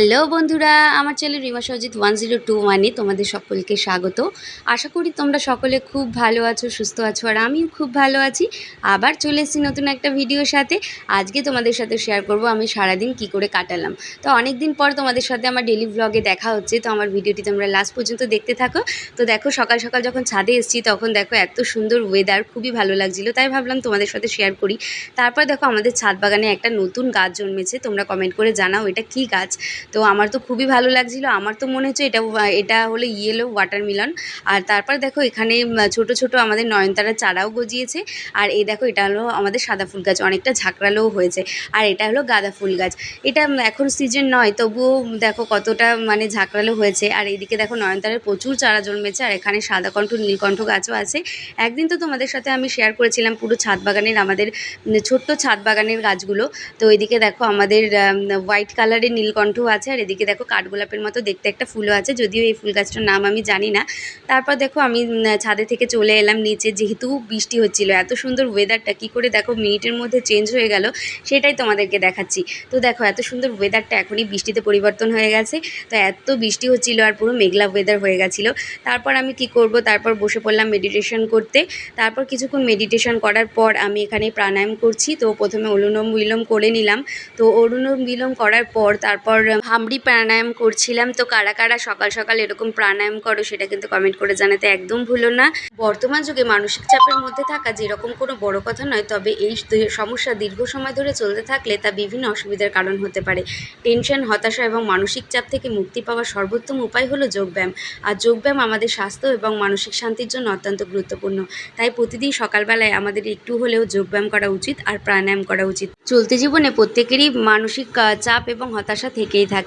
Hello বন্ধুরা, আমার channel Rima Sajit one zero two ওয়ানে তোমাদের সকলকে স্বাগত। আশা করি তোমরা সকলে খুব ভালো আছো, সুস্থ আছো, আর আমিও খুব ভালো আছি। আবার চলে এসেছি নতুন একটা ভিডিওর সাথে। আজকে তোমাদের সাথে শেয়ার করব আমি সারাদিন কি করে কাটালাম। তো অনেক দিন পর তোমাদের সাথে আমার ডেলি ব্লগে দেখা হচ্ছে, তো আমার ভিডিওটি তোমরা লাস্ট পর্যন্ত দেখতে থাকো। তো দেখো, সকাল সকাল যখন ছাদে এসেছি, তখন দেখো এত সুন্দর ওয়েদার খুবই ভালো লাগছিল, তাই ভাবলাম তোমাদের সাথে শেয়ার করি। তারপর দেখো আমাদের ছাদ বাগানে একটা নতুন গাছ জন্মেছে, তোমরা কমেন্ট করে জানাও এটা কি গাছ। তো আমার তো খুবই ভালো লাগছিল। আমার তো মনে হচ্ছে এটা এটা হলো ইয়েলো ওয়াটারমেলন আর তারপর দেখো এখানে ছোট ছোট আমাদের নয়নতারা চারাও গজিয়েছে। আর এই দেখো এটা হলো আমাদের সাদা ফুল গাছ, অনেকটা ঝাঁকড়ালোও হয়েছে। আর এটা হলো গাঁদা ফুল গাছ। এটা এখন সিজন নয়, তবুও দেখো কতটা মানে ঝাঁকড়ালো হয়েছে। আর এইদিকে দেখো নয়নতারার প্রচুর চারা জন্মেছে, আর এখানে সাদা কণ্ঠ নীলকণ্ঠ গাছও আছে। একদিন তো তোমাদের সাথে আমি শেয়ার করেছিলাম পুরো ছাদ বাগানের, আমাদের ছোট্ট ছাদ বাগানের গাছগুলো। তো এদিকে দেখো আমাদের হোয়াইট কালারের নীলকণ্ঠ আছে। আর এদিকে দেখো কাঠগোলাপের মতো দেখতে একটা ফুলও আছে, যদিও এই ফুল গাছটার নাম আমি জানি না। তারপর দেখো আমি ছাদে থেকে চলে এলাম নিচে, যেহেতু বৃষ্টি হচ্ছিল, এত সুন্দর ওয়েদারটা কি করে দেখো মিনিটের মধ্যে চেঞ্জ হয়ে গেল, সেটাই তোমাদেরকে দেখাচ্ছি। তো দেখো এত সুন্দর ওয়েদারটা এখনই বৃষ্টিতে পরিবর্তন হয়ে গেছে, তো এত বৃষ্টি হচ্ছিল আর পুরো মেঘলা ওয়েদার হয়ে গেছিল। তারপর আমি কি করব, তারপর বসে পড়লাম মেডিটেশন করতে। তারপর কিছুক্ষণ মেডিটেশন করার পর আমি এখানে প্রাণায়াম করছি, তো প্রথমে অনুলোম বিলোম করে নিলাম। তো অনুলোম বিলোম করার পর তারপর হামড়ি প্রাণায়াম করছিলাম, তো কারা কারা সকাল সকাল এরকম প্রাণায়াম করো সেটা কিন্তু কমেন্ট করে জানাতে একদম ভুলো না। বর্তমান যুগে মানসিক চাপের মধ্যে থাকা যেরকম কোনো বড় কথা নয়, তবে এই সমস্যা দীর্ঘ সময় ধরে চলতে থাকলে তা বিভিন্ন অসুবিধার কারণ হতে পারে। টেনশন, হতাশা এবং মানসিক চাপ থেকে মুক্তি পাওয়ার সর্বোত্তম উপায় হলো যোগব্যায়াম। আর যোগব্যায়াম আমাদের স্বাস্থ্য এবং মানসিক শান্তির জন্য অত্যন্ত গুরুত্বপূর্ণ। তাই প্রতিদিন সকালবেলায় আমাদের একটু হলেও যোগব্যায়াম করা উচিত আর প্রাণায়াম করা উচিত। চলতি জীবনে প্রত্যেকেরই মানসিক চাপ এবং হতাশা থেকেই থাকে।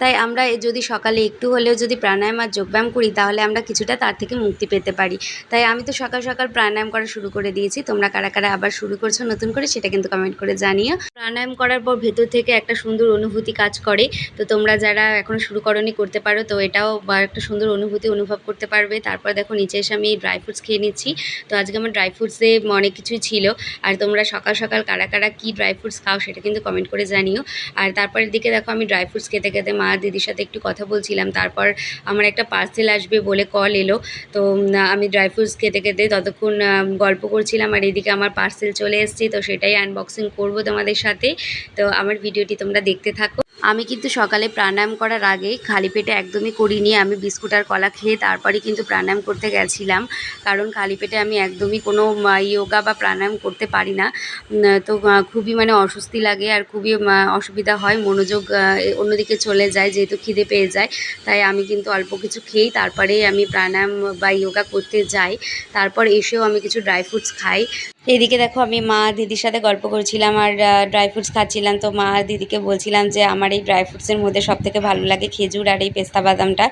তাই আমরা যদি সকালে একটু হলেও যদি প্রাণায়াম আর যোগব্যায়াম করি, তাহলে আমরা কিছুটা তার থেকে মুক্তি পেতে পারি। তাই আমি তো সকাল সকাল প্রাণায়াম করা শুরু করে দিয়েছি। তোমরা কারা কারা আবার শুরু করছ নতুন করে সেটা কিন্তু কমেন্ট করে জানিও। প্রাণায়াম করার পর ভেতর থেকে একটা সুন্দর অনুভূতি কাজ করে। তো তোমরা যারা এখনও শুরু করনি করতে পারো, তো এটাও একটা সুন্দর অনুভূতি অনুভব করতে পারবে। তারপর দেখো নিচে এসে আমি ড্রাই ফ্রুটস খেয়ে নিচ্ছি। তো আজকে আমার ড্রাই ফ্রুটসে অনেক কিছুই ছিল। আর তোমরা সকাল সকাল কারা কারা কী ড্রাই ফ্রুটস খাও সেটা কিন্তু কমেন্ট করে জানিও। আর তারপরের দিকে দেখো আমি ড্রাই ফ্রুটস খেতে খেতে খেতে মা দিদির সাথে একটু কথা বলছিলাম। তারপর আমার একটা পার্সেল আসবে বলে কল এলো। তো আমি ড্রাই ফ্রুটস খেতে খেতে ততক্ষণ গল্প করছিলাম আর এদিকে আমার পার্সেল চলে এসেছে। তো সেটাই আনবক্সিং করব তোমাদের সাথে। তো আমার ভিডিওটি তোমরা দেখতে থাকো। আমি কিন্তু সকালে প্রাণায়াম করার আগে খালি পেটে একদমই করিনি। আমি বিস্কুট আর কলা খেয়ে তারপরে কিন্তু প্রাণায়াম করতে গেছিলাম। কারণ খালি পেটে আমি একদমই কোনো ইয়োগা বা প্রাণায়াম করতে পারি না। তো খুবই মানে অস্বস্তি লাগে আর খুবই অসুবিধা হয়। মনোযোগ অন্যদিকে চলে যায়, যেহেতু খিদে পেয়ে যায়। তাই আমি কিন্তু অল্প কিছু খেয়েই তারপরে আমি প্রাণায়াম বা ইয়োগা করতে যাই। তারপর এসেও আমি কিছু ড্রাই ফ্রুটস খাই। এদিকে দেখো আমি মা দিদির সাথে গল্প করছিলাম আর ড্রাই ফ্রুটস খাচ্ছিলাম। তো মা আর দিদিকে বলছিলাম যে, আমার এই ড্রাই ফ্রুটসের মধ্যে সব থেকে ভালো লাগে খেজুর আর এই পেস্তা বাদামটা।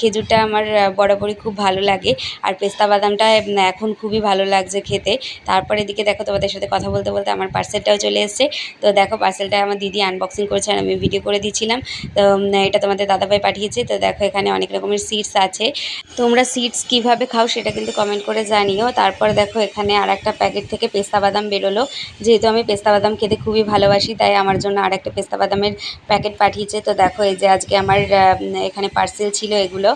খেজুরটা আমার বরাবরই খুব ভালো লাগে। আর পেস্তা বাদামটা এখন খুবই ভালো লাগছে খেতে। তারপর এদিকে দেখো তোমাদের সাথে কথা বলতে বলতে আমার পার্সেলটাও চলে এসেছে। তো দেখো পার্সেলটা আমার দিদি আনবক্সিং করেছে আর আমি ভিডিও করে দিচ্ছিলাম। তো এটা তোমাদের দাদাভাই পাঠিয়েছে। তো দেখো এখানে অনেক রকমের সিডস আছে। তোমরা সিডস কীভাবে খাও সেটা কিন্তু কমেন্ট করে জানিও। তারপর দেখো এখানে আর একটা প্যাকেট থেকে পেস্তা বাদাম বেরোলো। যেহেতু আমি পেস্তা বাদাম খেতে খুবই ভালোবাসি, তাই আমার জন্য আর একটা পেস্তা বাদামের প্যাকেট পাঠিয়েছে। তো দেখো, এই যে আজকে আমার এখানে পার্সেল ছিল এগুলো।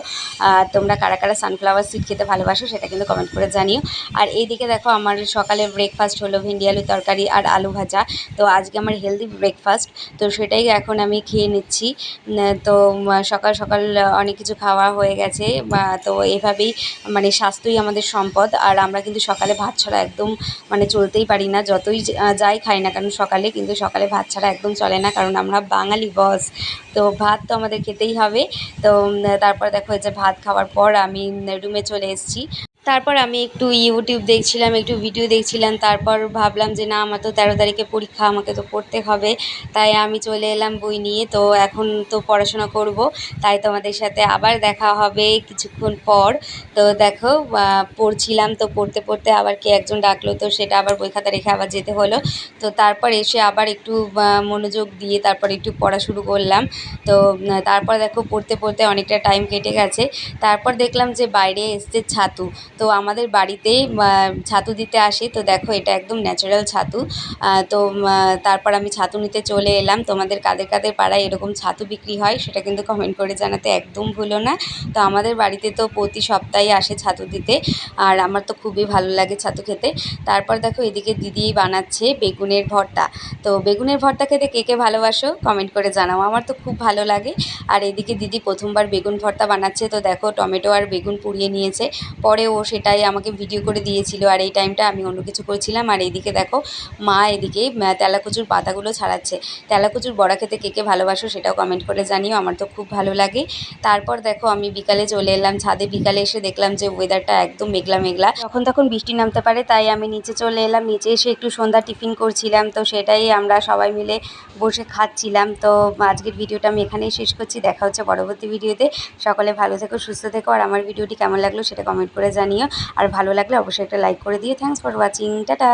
তোমরা কারা কারা সানফ্লাওয়ার সিড খেতে ভালোবাসো সেটা কিন্তু কমেন্ট করে জানিও। আর এইদিকে দেখো, আমার সকালের ব্রেকফাস্ট হলো ভেন্ডি আলু তরকারি আর আলু ভাজা। তো আজকে আমার হেলদি ব্রেকফাস্ট তো সেটাই এখন আমি খেয়ে নিচ্ছি। তো সকাল সকাল অনেক কিছু খাওয়া হয়ে গেছে। তো এভাবেই মানে স্বাস্থ্যই আমাদের সম্পদ। আর আমরা কিন্তু সকালে ভাত ছাড়া একদম মানে চলতেই পারি না, যতই যাই খাই না কারণ সকালে, কিন্তু সকালে ভাত ছাড়া একদম চলে না, কারণ আমরা বাঙালি বস। তো ভাত তো আমাদের খেতেই হবে। তো তারপর দেখো যে ভাত খাওয়ার পর আমি রুমে চলে এসেছি। তারপর আমি একটু ইউটিউব দেখছিলাম, একটু ভিডিও দেখছিলাম, তারপর ভাবলাম যে না, আমার তো তেরো তারিখে পরীক্ষা, আমাকে তো পড়তে হবে। তাই আমি চলে এলাম বই নিয়ে, তো এখন তো পড়াশোনা করব। তাই তোমাদের সাথে আবার দেখা হবে কিছুক্ষণ পর। তো দেখো পড়ছিলাম তো পড়তে পড়তে আবার কে একজন ডাকলো, তো সেটা আবার বই খাতা রেখে আবার যেতে হলো। তো তারপর এসে আবার একটু মনোযোগ দিয়ে তারপর একটু পড়া শুরু করলাম। তো তারপর দেখো, পড়তে পড়তে অনেকটা টাইম কেটে গেছে। তারপর দেখলাম যে বাইরে এসছে ছাতু। তো আমাদের বাড়িতে ছাতু দিতে আসে। তো দেখো, এটা একদম ন্যাচারাল ছাতু। তো তারপর আমি ছাতু নিতে চলে এলাম। তোমাদের কাদের কাদের পাড়ায় এরকম ছাতু বিক্রি হয়, সেটা কিন্তু কমেন্ট করে জানাতে একদম ভুলো না। তো আমাদের বাড়িতে তো প্রতি সপ্তাহে আসে ছাতু দিতে, আর আমার তো খুবই ভালো লাগে ছাতু খেতে। তারপর দেখো, এদিকে দিদি বানাচ্ছে বেগুনের ভর্তা। তো বেগুনের ভর্তা খেতে কে কে ভালোবাসো কমেন্ট করে জানাও। আমার তো খুব ভালো লাগে। আর এদিকে দিদি প্রথমবার বেগুন ভর্তা বানাচ্ছে। তো দেখো, টমেটো আর বেগুন পুড়িয়ে নিয়েছে। পরে ও সেটাই আমাকে ভিডিও করে দিয়েছিল আর এই টাইমটা আমি অন্য কিছু করছিলাম। আর এইদিকে দেখো, মা এদিকে তেলাকুচুর পাতাগুলো ছাড়াচ্ছে। তেলাকুচুর বড়া খেতে কে কে ভালোবাসো সেটাও কমেন্ট করে জানিও, আমার তো খুব ভালো লাগে। তারপর দেখো আমি বিকালে চলে এলাম, ছাদে বিকালে এসে দেখলাম যে ওয়েদারটা একদম মেঘলা মেঘলা। তখন তখন বৃষ্টি নামতে পারে, তাই আমি নিচে চলে এলাম। নিচে এসে একটু সন্ধ্যা টিফিন করছিলাম, তো সেটাই আমরা সবাই মিলে বসে খাচ্ছিলাম। তো আজকের ভিডিওটা আমি এখানেই শেষ করছি। দেখা হচ্ছে পরবর্তী ভিডিওতে সকলে ভালো থেকো, সুস্থ থেকো। আর আমার ভিডিওটি কেমন লাগল সেটা কমেন্ট করে জানিও আর ভালো লাগলে অবশ্যই একটা লাইক করে দিও। Thanks for watching tata.